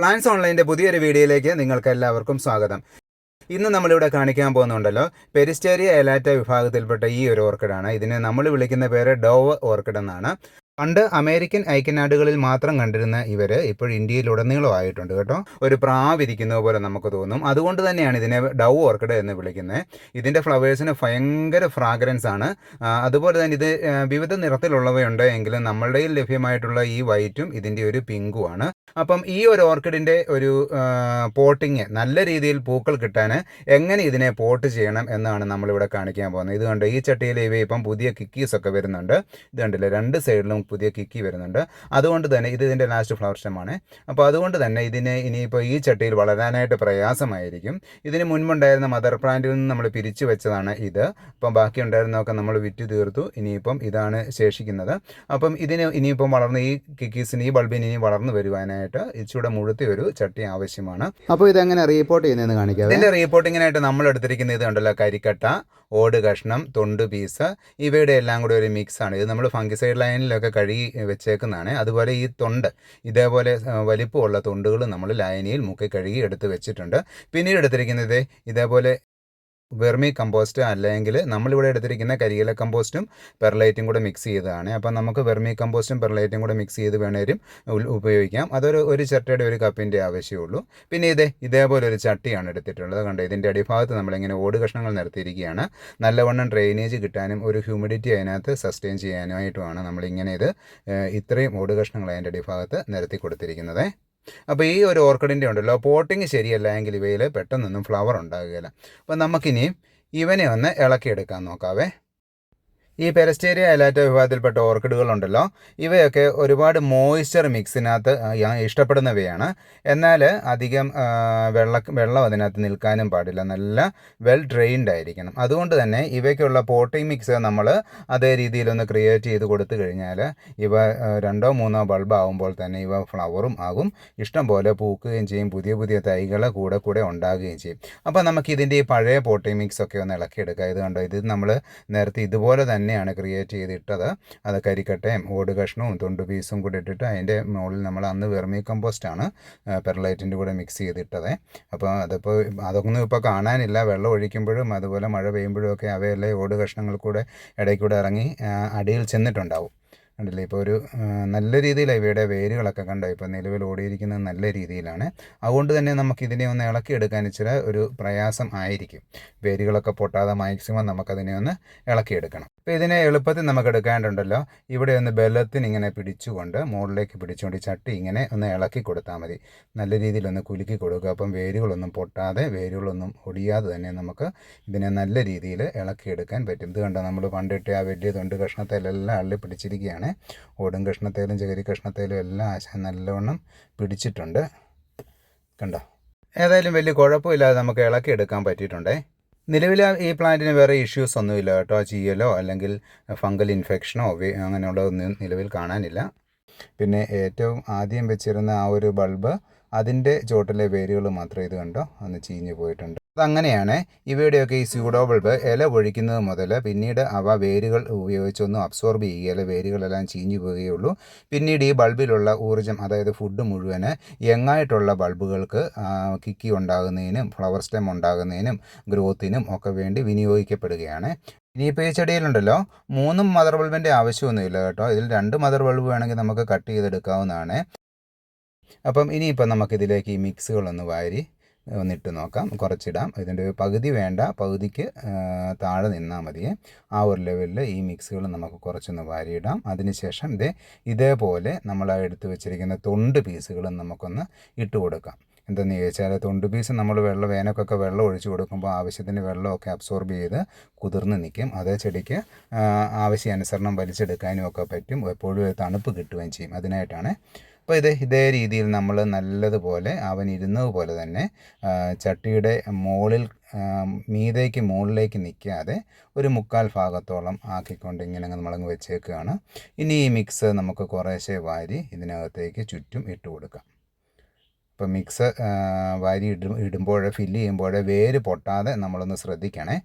Plans ഓൺലൈന്റെ പുതിയൊരു വീഡിയോയിലേക്ക് നിങ്ങൾക്ക് എല്ലാവർക്കും സ്വാഗതം. ഇന്ന് നമ്മളിവിടെ കാണിക്കാൻ പോകുന്നുണ്ടല്ലോ പെരിസ്റ്റേരിയ എലാറ്റ വിഭാഗത്തിൽപ്പെട്ട ഈ ഒരു ഓർക്കിഡാണ്. ഇതിനെ നമ്മൾ വിളിക്കുന്ന പേര് ഡോവ് ഓർക്കിഡ് എന്നാണ്. പണ്ട് അമേരിക്കൻ ഐക്യനാടുകളിൽ മാത്രം കണ്ടിരുന്ന ഇവർ ഇപ്പോൾ ഇന്ത്യയിലുടനീളം ആയിട്ടുണ്ട് കേട്ടോ. ഒരു പ്രാവിരിക്കുന്നത് പോലെ നമുക്ക് തോന്നും. അതുകൊണ്ട് തന്നെയാണ് ഇതിനെ ഡൗ ഓർക്കിഡ് എന്ന് വിളിക്കുന്നത്. ഇതിന്റെ ഫ്ലവേഴ്സിന് ഭയങ്കര ഫ്രാഗ്രൻസ് ആണ്. അതുപോലെ തന്നെ ഇത് വിവിധ നിറത്തിലുള്ളവയുണ്ട് എങ്കിലും നമ്മളുടെ ലഭ്യമായിട്ടുള്ള ഈ വൈറ്റും ഇതിന്റെ ഒരു പിങ്കുമാണ് അപ്പം ഈ ഒരു ഓർക്കിഡിന്റെ ഒരു പോട്ടിങ് നല്ല രീതിയിൽ പൂക്കൾ കിട്ടാൻ എങ്ങനെ ഇതിനെ പോട്ട് ചെയ്യണം എന്നാണ് നമ്മളിവിടെ കാണിക്കാൻ പോകുന്നത്. ഇത് കണ്ട് ഈ ചട്ടിയിൽ ഇവ ഇപ്പം പുതിയ കിക്കീസ് ഒക്കെ വരുന്നുണ്ട്. ഇത് കണ്ടില്ലേ രണ്ട് സൈഡിലും പുതിയ കിക്കി വരുന്നുണ്ട്. അതുകൊണ്ട് തന്നെ ഇത് ഇതിന്റെ ലാസ്റ്റ് ഫ്ലവർ സ്റ്റെമാണ് അപ്പോൾ അതുകൊണ്ട് തന്നെ ഇതിന് ഇനിയിപ്പോൾ ഈ ചട്ടിയിൽ വളരാനായിട്ട് പ്രയാസമായിരിക്കും. ഇതിന് മുൻപുണ്ടായിരുന്ന മദർ പ്ലാന്റിൽ നിന്ന് നമ്മൾ പിരിച്ചു വെച്ചതാണ് ഇത്. അപ്പം ബാക്കി ഉണ്ടായിരുന്നതൊക്കെ നമ്മൾ വിറ്റ് തീർത്തു. ഇനിയിപ്പം ഇതാണ് ശേഷിക്കുന്നത്. അപ്പം ഇതിന് ഇനിയിപ്പം വളർന്ന് ഈ കിക്കീസിന് ഈ ബൾബിന് ഇനി വളർന്നു വരുവാനായിട്ട് ഇച്ചിയുടെ മുഴുത്തി ഒരു ചട്ടി ആവശ്യമാണ്. അപ്പോൾ ഇതെങ്ങനെ റീപോർട്ട് ചെയ്യുന്നതെന്ന് കാണിക്കാം ഇതിന്റെ റീപോർട്ടിങ്ങിനായിട്ട് നമ്മൾ എടുത്തിരിക്കുന്ന ഇത് ഉണ്ടല്ലോ കരിക്കട്ട ഓട് കഷ്ണം തൊണ്ട് പീസ് ഇവയുടെ എല്ലാം കൂടി ഒരു മിക്സ് ആണ്. ഇത് നമ്മൾ ഫംഗിസൈഡ് ലൈനിലൊക്കെ കഴുകി വെച്ചേക്കുന്നതാണ്. അതുപോലെ ഈ തൊണ്ട് ഇതേപോലെ വലിപ്പമുള്ള തൊണ്ടുകൾ നമ്മൾ ലൈനിയിൽ മുക്കി കഴുകി എടുത്ത് വെച്ചിട്ടുണ്ട്. പിന്നീട് എടുത്തിരിക്കുന്നത് ഇതേപോലെ വെർമി കമ്പോസ്റ്റ് അല്ലെങ്കിൽ നമ്മളിവിടെ എടുത്തിരിക്കുന്ന കരിയില കമ്പോസ്റ്റും പെർലൈറ്റും കൂടെ മിക്സ് ചെയ്തതാണ്. അപ്പം നമുക്ക് വെർമി കമ്പോസ്റ്റും പെർലൈറ്റും കൂടെ മിക്സ് ചെയ്ത് വേണേലും ഉപയോഗിക്കാം. അതൊരു ഒരു ചട്ടയുടെ ഒരു കപ്പിന്റെ ആവശ്യമുള്ളൂ പിന്നെ ഇതേ ഇതേപോലെ ഒരു ചട്ടിയാണ് എടുത്തിട്ടുള്ളത്. കണ്ടോ? ഇതിന്റെ അടിഭാഗത്ത് നമ്മളിങ്ങനെ ഓട് കഷ്ണങ്ങൾ നിരത്തിയിരിക്കുകയാണ് നല്ലവണ്ണം ഡ്രെയിനേജ് കിട്ടാനും ഒരു ഹ്യൂമിഡിറ്റി അതിനകത്ത് സസ്റ്റെയിൻ ചെയ്യാനായിട്ടുമാണ് നമ്മളിങ്ങനെ ഇത് ഇത്രയും ഓട് കഷ്ണങ്ങൾ അതിന്റെ അടിഭാഗത്ത് നിരത്തി കൊടുത്തിരിക്കുന്നത്. അപ്പോൾ ഈ ഒരു ഓർക്കിഡിന്റെ ഉണ്ടല്ലോ പോട്ടിങ് ശരിയല്ല എങ്കിൽ ഇവയിൽ പെട്ടെന്നൊന്നും ഫ്ലവർ ഉണ്ടാകുകയില്ല. അപ്പോൾ നമുക്കിനി ഇവനെ ഒന്ന് ഇളക്കിയെടുക്കാൻ നോക്കാവേ. ഈ പെരസ്റ്റേരിയ അലാറ്റ വിഭാഗത്തിൽപ്പെട്ട ഓർക്കിഡുകളുണ്ടല്ലോ. ഇവയൊക്കെ ഒരുപാട് മോയ്സ്ചർ മിക്സിനകത്ത് ഇഷ്ടപ്പെടുന്നവയാണ്. എന്നാൽ അധികം വെള്ള വെള്ളം അതിനകത്ത് നിൽക്കാനും പാടില്ല. നല്ല വെൽ ഡ്രെയിൻഡ് ആയിരിക്കണം. അതുകൊണ്ട് തന്നെ ഇവയ്ക്കുള്ള പോട്ടിംഗ് മിക്സ് നമ്മൾ അതേ രീതിയിലൊന്ന് ക്രിയേറ്റ് ചെയ്ത് കൊടുത്തു കഴിഞ്ഞാൽ ഇവ രണ്ടോ മൂന്നോ ബൾബ് ആകുമ്പോൾ തന്നെ ഇവ ഫ്ലവറും ആകും. ഇഷ്ടം പോലെ പൂക്കുകയും ചെയ്യും. പുതിയ പുതിയ തൈകൾ കൂടെ കൂടെ ഉണ്ടാകുകയും ചെയ്യും. അപ്പോൾ നമുക്ക് ഇതിന്റെ ഈ പഴയ പോട്ടിംഗ് മിക്സ് ഒക്കെ ഒന്ന് ഇളക്കിയെടുക്കുക ഇത് കണ്ടോ? ഇത് നമ്മൾ നേരത്തെ ഇതുപോലെ തന്നെയാണ് ക്രിയേറ്റ് ചെയ്തിട്ടത്. അത് കരിക്കട്ടയും ഓട് കഷ്ണവും തൊണ്ട് പീസും കൂടി ഇട്ടിട്ട് അതിന്റെ മുകളിൽ നമ്മൾ അന്ന് വെർമി കമ്പോസ്റ്റാണ് പെർലൈറ്റിന്റെ കൂടെ മിക്സ് ചെയ്തിട്ടത്. അപ്പോൾ അതിപ്പോൾ അതൊന്നും ഇപ്പോൾ കാണാനില്ല. വെള്ളം ഒഴിക്കുമ്പോഴും അതുപോലെ മഴ പെയ്യുമ്പോഴും ഒക്കെ അവയെല്ലാം ഓട് കഷ്ണങ്ങൾ കൂടെ ഇടയ്ക്കൂടെ കൂടെ ഇറങ്ങി അടിയിൽ ചെന്നിട്ടുണ്ടാവും. കണ്ടില്ലേ? ഇപ്പോൾ ഒരു നല്ല രീതിയിൽ ഇവയുടെ വേരുകളൊക്കെ കണ്ടോ? ഇപ്പോൾ നിലവിൽ ഓടിയിരിക്കുന്നത് നല്ല രീതിയിലാണ്. അതുകൊണ്ട് തന്നെ നമുക്ക് ഇതിനെ ഒന്ന് ഇളക്കിയെടുക്കാൻ ഇച്ചിരി ഒരു പ്രയാസം ആയിരിക്കും. വേരുകളൊക്കെ പൊട്ടാതെ മാക്സിമം നമുക്കതിനെ ഒന്ന് ഇളക്കിയെടുക്കണം അപ്പോൾ ഇതിനെ എളുപ്പത്തിൽ നമുക്ക് എടുക്കാണ്ടുണ്ടല്ലോ ഇവിടെ ഒന്ന് ബലത്തിന് ഇങ്ങനെ പിടിച്ചുകൊണ്ട് മുകളിലേക്ക് പിടിച്ചുകൊണ്ട് ചട്ടി ഇങ്ങനെ ഒന്ന് ഇളക്കി കൊടുത്താൽ മതി. നല്ല രീതിയിൽ ഒന്ന് കുലുക്കി കൊടുക്കുക. അപ്പം വേരുകളൊന്നും പൊട്ടാതെ വേരുകളൊന്നും ഒടിയാതെ തന്നെ നമുക്ക് ഇതിനെ നല്ല രീതിയിൽ ഇളക്കിയെടുക്കാൻ പറ്റും. ഇത് കണ്ടോ? നമ്മൾ പണ്ടിട്ട് ആ വലിയ തൊണ്ട് കഷ്ണത്തേലെല്ലാം അള്ളി പിടിച്ചിരിക്കുകയാണ്. ഓടും കഷ്ണത്തേലും ചകരി കഷ്ണത്തേലും എല്ലാം ആശ നല്ലവണ്ണം പിടിച്ചിട്ടുണ്ട്. കണ്ടോ? ഏതായാലും വലിയ കുഴപ്പമില്ലാതെ നമുക്ക് ഇളക്കിയെടുക്കാൻ പറ്റിയിട്ടുണ്ടേ. നിലവിൽ ഈ പ്ലാന്റിന് വേറെ ഇഷ്യൂസ് ഒന്നുമില്ല കേട്ടോ. ചീയലോ അല്ലെങ്കിൽ ഫംഗൽ ഇൻഫെക്ഷനോ അങ്ങനെയുള്ളതൊന്നും നിലവിൽ കാണാനില്ല. പിന്നെ ഏറ്റവും ആദ്യം വെച്ചിരുന്ന ആ ഒരു ബൾബ് അതിന്റെ ചോട്ടിലെ വേരുകൾ മാത്രമേ ഇത് കണ്ടോ? അന്ന് ചീഞ്ഞു പോയിട്ടുണ്ട്. അതങ്ങനെയാണ് ഇവയുടെയൊക്കെ ഈ സ്യൂഡോ ബൾബ് ഇല ഒഴിക്കുന്നത് മുതൽ പിന്നീട് അവ വേരുകൾ ഉപയോഗിച്ചൊന്നും അബ്സോർബ് ചെയ്യുകയില്ല വേരുകളെല്ലാം ചീഞ്ഞു പോവുകയുള്ളൂ. പിന്നീട് ഈ ബൾബിലുള്ള ഊർജം അതായത് ഫുഡ് മുഴുവൻ യങ്ങായിട്ടുള്ള ബൾബുകൾക്ക് കിക്കി ഉണ്ടാകുന്നതിനും ഫ്ലവർ സ്റ്റെം ഉണ്ടാകുന്നതിനും ഗ്രോത്തിനും ഒക്കെ വേണ്ടി വിനിയോഗിക്കപ്പെടുകയാണ്. ഇനിയിപ്പോൾ ഈ ചെടിയിലുണ്ടല്ലോ മൂന്നും മദർ ബൾബിന്റെ ആവശ്യമൊന്നുമില്ല കേട്ടോ. ഇതിൽ രണ്ട് മദർ ബൾബ് വേണമെങ്കിൽ നമുക്ക് കട്ട് ചെയ്തെടുക്കാവുന്നതാണ്. അപ്പം ഇനിയിപ്പോൾ നമുക്കിതിലേക്ക് ഈ മിക്സുകളൊന്ന് വാരി ഒന്നിട്ട് നോക്കാം. കുറച്ചിടാം. ഇതിന്റെ പകുതി വേണ്ട. പകുതിക്ക് താഴെ നിന്നാൽ മതിയെ ആ ഒരു ലെവലിൽ ഈ മിക്സുകൾ നമുക്ക് കുറച്ചൊന്ന് വാരിയിടാം. അതിനുശേഷം ഇതേ ഇതേപോലെ നമ്മൾ എടുത്ത് വെച്ചിരിക്കുന്ന തൊണ്ട് പീസുകളും നമുക്കൊന്ന് ഇട്ട് കൊടുക്കാം. എന്തെന്ന് ചോദിച്ചാൽ തൊണ്ട് പീസ് നമ്മൾ വെള്ളം വേനക്കൊക്കെ വെള്ളം ഒഴിച്ചു കൊടുക്കുമ്പോൾ ആവശ്യത്തിന് വെള്ളമൊക്കെ അബ്സോർബ് ചെയ്ത് കുതിർന്ന് നിൽക്കും അതേ ചെടിക്ക് ആവശ്യാനുസരണം വലിച്ചെടുക്കാനും ഒക്കെ പറ്റും. എപ്പോഴും തണുപ്പ് കിട്ടുകയും ചെയ്യും. അതിനായിട്ടാണ് അപ്പോൾ ഇത് ഇതേ രീതിയിൽ നമ്മൾ നല്ലതുപോലെ അവൻ ഇരുന്നത് പോലെ തന്നെ ചട്ടിയുടെ മുകളിൽ മീതേക്ക് മുകളിലേക്ക് നിൽക്കാതെ ഒരു മുക്കാൽ ഭാഗത്തോളം ആക്കിക്കൊണ്ട് ഇങ്ങനെ നമ്മളങ്ങ് വെച്ചേക്കുകയാണ് ഇനി ഈ മിക്സ് നമുക്ക് കുറേശ്ശെ വാരി ഇതിനകത്തേക്ക് ചുറ്റും ഇട്ട് കൊടുക്കാം. അപ്പോൾ മിക്സ് വാരി ഇടും ഇടുമ്പോഴേ ഫില്ല് ചെയ്യുമ്പോഴേ വേര് പൊട്ടാതെ നമ്മളൊന്ന് ശ്രദ്ധിക്കണേ.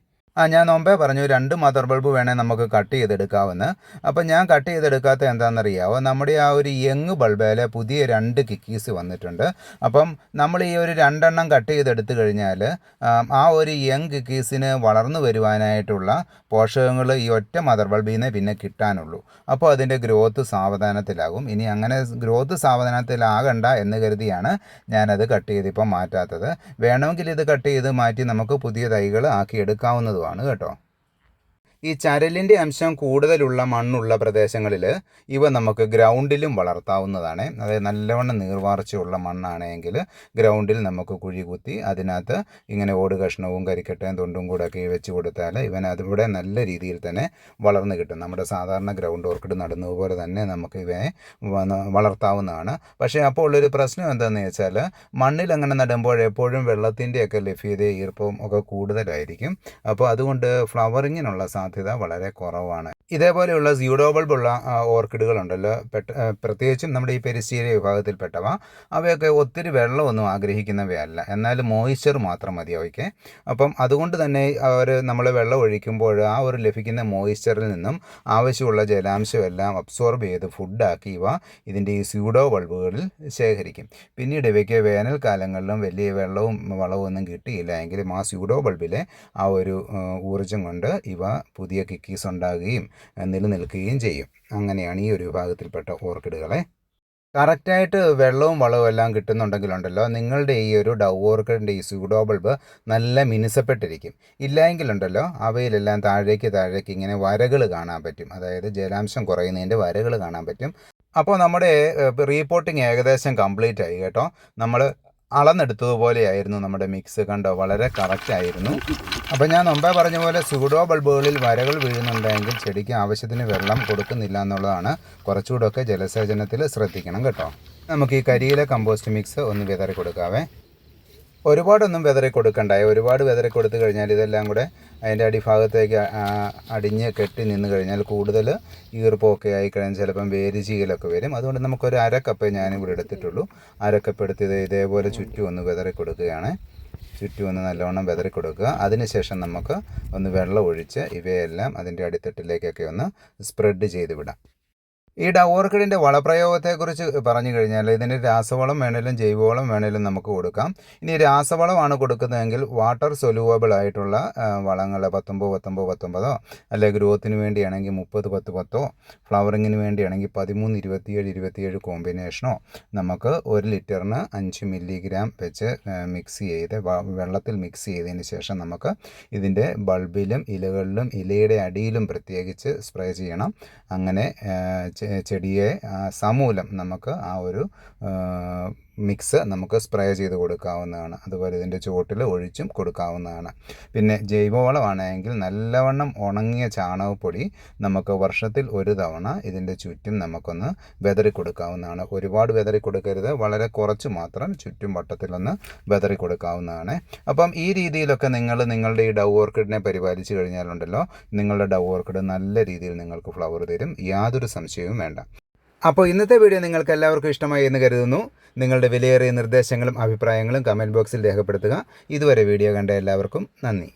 ആ ഞാൻ നോമ്പേ പറഞ്ഞു രണ്ട് മദർ ബൾബ് വേണേൽ നമുക്ക് കട്ട് ചെയ്തെടുക്കാവുന്ന. അപ്പം ഞാൻ കട്ട് ചെയ്തെടുക്കാത്ത എന്താണെന്നറിയാവോ? നമ്മുടെ ആ ഒരു യങ് ബൾബേലെ പുതിയ രണ്ട് കിക്കീസ് വന്നിട്ടുണ്ട്. അപ്പം നമ്മൾ ഈ ഒരു രണ്ടെണ്ണം കട്ട് ചെയ്തെടുത്തു കഴിഞ്ഞാൽ ആ ഒരു യങ് കിക്കീസിന് വളർന്നു വരുവാനായിട്ടുള്ള പോഷകങ്ങൾ ഈ ഒറ്റ മദർ ബൾബിൽ നിന്ന് പിന്നെ കിട്ടാനുള്ളൂ. അപ്പോൾ അതിന്റെ ഗ്രോത്ത് സാവധാനത്തിലാകും. ഇനി അങ്ങനെ ഗ്രോത്ത് സാവധാനത്തിലാകണ്ട എന്ന് കരുതിയാണ് ഞാനത് കട്ട് ചെയ്തിപ്പം മാറ്റാത്തത്. വേണമെങ്കിൽ ഇത് കട്ട് ചെയ്ത് മാറ്റി നമുക്ക് പുതിയ തൈകൾ ആക്കി എടുക്കാവുന്നതുമാണ് കേട്ടോ. ഈ ചരലിന്റെ അംശം കൂടുതലുള്ള മണ്ണുള്ള പ്രദേശങ്ങളിൽ ഇവ നമുക്ക് ഗ്രൗണ്ടിലും വളർത്താവുന്നതാണ്. അതായത് നല്ലവണ്ണം നീർവാർച്ചയുള്ള മണ്ണാണെങ്കിൽ ഗ്രൗണ്ടിൽ നമുക്ക് കുഴി കുത്തി അതിനകത്ത് ഇങ്ങനെ ഓട് കഷ്ണവും കരിക്കട്ടയും തൊണ്ടും കൂടെ ഒക്കെ വെച്ച് കൊടുത്താൽ ഇവൻ അതിവിടെ നല്ല രീതിയിൽ തന്നെ വളർന്നു കിട്ടും. നമ്മുടെ സാധാരണ ഗ്രൗണ്ട് ഓർക്കിഡ് നടുന്നതുപോലെ തന്നെ നമുക്ക് ഇവയെ വന്ന് വളർത്താവുന്നതാണ്. പക്ഷേ അപ്പോൾ ഉള്ളൊരു പ്രശ്നം എന്താണെന്ന് വെച്ചാൽ മണ്ണിൽ അങ്ങനെ നടുമ്പോൾ എപ്പോഴും വെള്ളത്തിന്റെയൊക്കെ ലഭ്യതയും ഈർപ്പവും ഒക്കെ കൂടുതലായിരിക്കും. അപ്പോൾ അതുകൊണ്ട് ഫ്ലവറിങ്ങിനുള്ള സാധ്യത വളരെ കുറവാണ്. ഇതേപോലെയുള്ള സ്യൂഡോ ബൾബുള്ള ഓർക്കിഡുകളുണ്ടല്ലോ. പെട്ട പ്രത്യേകിച്ചും നമ്മുടെ ഈ പെരിശീല വിഭാഗത്തിൽപ്പെട്ടവ അവയൊക്കെ ഒത്തിരി വെള്ളമൊന്നും ആഗ്രഹിക്കുന്നവയല്ല. എന്നാൽ മോയിസ്ചർ മാത്രം മതി അവയ്ക്ക്. അപ്പം അതുകൊണ്ട് തന്നെ അവർ നമ്മൾ വെള്ളം ഒഴിക്കുമ്പോൾ ആ ഒരു ലഭിക്കുന്ന മോയിസ്ചറിൽ നിന്നും ആവശ്യമുള്ള ജലാംശം എല്ലാം അബ്സോർബ് ചെയ്ത് ഫുഡാക്കി ഇവ ഇതിന്റെ ഈ സ്യൂഡോ ബൾബുകളിൽ ശേഖരിക്കും. പിന്നീട് ഇവയ്ക്ക് വേനൽക്കാലങ്ങളിലും വലിയ വെള്ളവും വളവും ഒന്നും കിട്ടിയില്ല. എങ്കിലും ആ സ്യൂഡോ ബൾബിലെ ആ ഒരു ഊർജം ഊർജം കൊണ്ട് ഇവ പുതിയ കിക്കീസ് ഉണ്ടാകുകയും നിലനിൽക്കുകയും ചെയ്യും. അങ്ങനെയാണ് ഈ ഒരു വിഭാഗത്തിൽപ്പെട്ട ഓർക്കിഡുകളെ. കറക്റ്റായിട്ട് വെള്ളവും വളവും എല്ലാം കിട്ടുന്നുണ്ടെങ്കിലുണ്ടല്ലോ നിങ്ങളുടെ ഈ ഒരു ഡൗ ഓർക്കിഡിന്റെ ഈ സ്യൂഡോ ബൾബ് നല്ല മിനുസപ്പെട്ടിരിക്കും. ഇല്ലായെങ്കിലുണ്ടല്ലോ അവയിലെല്ലാം താഴേക്ക് താഴേക്ക് ഇങ്ങനെ വരകൾ കാണാൻ പറ്റും. അതായത് ജലാംശം കുറയുന്നതിന്റെ വരകൾ കാണാൻ പറ്റും. അപ്പോൾ നമ്മുടെ റീപ്പോർട്ടിങ് ഏകദേശം കംപ്ലീറ്റ് ആയി കേട്ടോ. നമ്മൾ അളന്നെടുത്തതുപോലെയായിരുന്നു നമ്മുടെ മിക്സ്. കണ്ടോ? വളരെ കറക്റ്റ് ആയിരുന്നു. അപ്പോൾ ഞാൻ മുമ്പേ പറഞ്ഞ പോലെ സൂഡോ ബൾബുകളിൽ വരകൾ വീഴുന്നുണ്ടെങ്കിൽ ചെടിക്ക് ആവശ്യത്തിന് വെള്ളം കൊടുക്കുന്നില്ല എന്നുള്ളതാണ് കുറച്ചുകൂടെയൊക്കെ ജലസേചനത്തിൽ ശ്രദ്ധിക്കണം കേട്ടോ. നമുക്ക് ഈ കരിയിലെ കമ്പോസ്റ്റ് മിക്സ് ഒന്ന് വിതറി കൊടുക്കാവേ ഒരുപാടൊന്നും വിതറി കൊടുക്കണ്ട. ഒരുപാട് വിതറി കൊടുത്തു കഴിഞ്ഞാൽ ഇതെല്ലാം കൂടെ അതിന്റെ അടിഭാഗത്തേക്ക് അടിഞ്ഞ് കെട്ടി നിന്ന് കഴിഞ്ഞാൽ കൂടുതൽ ഈർപ്പമൊക്കെ ആയി കഴിഞ്ഞാൽ ചിലപ്പം വേര് ചീകലൊക്കെ വരും. അതുകൊണ്ട് നമുക്കൊരു അരക്കപ്പ് കപ്പേ ഞാനിവിടെ എടുത്തിട്ടുള്ളൂ. അരക്കപ്പ് കപ്പ് എടുത്ത് ഇത് ഇതേപോലെ ചുറ്റും ഒന്ന് വിതറി കൊടുക്കുകയാണ്. ചുറ്റും ഒന്ന് നല്ലവണ്ണം വിതറി കൊടുക്കുക. അതിനുശേഷം നമുക്ക് ഒന്ന് വെള്ളം ഒഴിച്ച് ഇവയെല്ലാം അതിന്റെ അടിത്തട്ടിലേക്കൊക്കെ ഒന്ന് സ്പ്രെഡ് ചെയ്ത് വിടാം. ഈ ഡവോർക്കിഡിന്റെ വളപ്രയോഗത്തെക്കുറിച്ച് പറഞ്ഞു കഴിഞ്ഞാൽ ഇതിന് രാസവളം വേണേലും ജൈവവളം വേണേലും നമുക്ക് കൊടുക്കാം. ഇനി രാസവളമാണ് കൊടുക്കുന്നതെങ്കിൽ വാട്ടർ സൊല്യൂവബിൾ ആയിട്ടുള്ള വളങ്ങൾ പത്തൊമ്പത് പത്തൊമ്പത് പത്തൊമ്പതോ അല്ലെ ഗ്രോത്തിന് വേണ്ടിയാണെങ്കിൽ മുപ്പത് പത്ത് പത്തോ ഫ്ലവറിങ്ങിന് വേണ്ടിയാണെങ്കിൽ പതിമൂന്ന് ഇരുപത്തിയേഴ് ഇരുപത്തിയേഴ് കോമ്പിനേഷനോ നമുക്ക് ഒരു ലിറ്ററിന് അഞ്ച് മില്ലിഗ്രാം വെച്ച് മിക്സ് ചെയ്ത് വെള്ളത്തിൽ മിക്സ് ചെയ്തതിന് ശേഷം നമുക്ക് ഇതിന്റെ ബൾബിലും ഇലകളിലും ഇലയുടെ അടിയിലും പ്രത്യേകിച്ച് സ്പ്രേ ചെയ്യണം. അങ്ങനെ ചെടിയെ സമൂലം നമുക്ക് ആ ഒരു മിക്സ് നമുക്ക് സ്പ്രേ ചെയ്ത് കൊടുക്കാവുന്നതാണ്. അതുപോലെ ഇതിന്റെ ചുവട്ടിൽ ഒഴിച്ചും കൊടുക്കാവുന്നതാണ്. പിന്നെ ജൈവവളമാണെങ്കിൽ നല്ലവണ്ണം ഉണങ്ങിയ ചാണകപ്പൊടി നമുക്ക് വർഷത്തിൽ ഒരു തവണ ഇതിന്റെ ചുറ്റും നമുക്കൊന്ന് വെതറി കൊടുക്കാവുന്നതാണ്. ഒരുപാട് വെതറി കൊടുക്കരുത്. വളരെ കുറച്ച് മാത്രം ചുറ്റും വട്ടത്തിലൊന്ന് വെതറി കൊടുക്കാവുന്നതാണ്. അപ്പം ഈ രീതിയിലൊക്കെ നിങ്ങൾ നിങ്ങളുടെ ഈ ഡവ് ഓർക്കിഡിനെ പരിപാലിച്ച് കഴിഞ്ഞാലുണ്ടല്ലോ നിങ്ങളുടെ ഡവ് ഓർക്കിഡ് നല്ല രീതിയിൽ നിങ്ങൾക്ക് ഫ്ലവർ തരും. യാതൊരു സംശയവും വേണ്ട. അപ്പോൾ ഇന്നത്തെ വീഡിയോ നിങ്ങൾക്ക് എല്ലാവർക്കും ഇഷ്ടമായി എന്ന് കരുതുന്നു. നിങ്ങളുടെ വിലയേറിയ നിർദ്ദേശങ്ങളും അഭിപ്രായങ്ങളും കമന്റ് ബോക്സിൽ രേഖപ്പെടുത്തുക. ഇതുവരെ വീഡിയോ കണ്ട എല്ലാവർക്കും നന്ദി.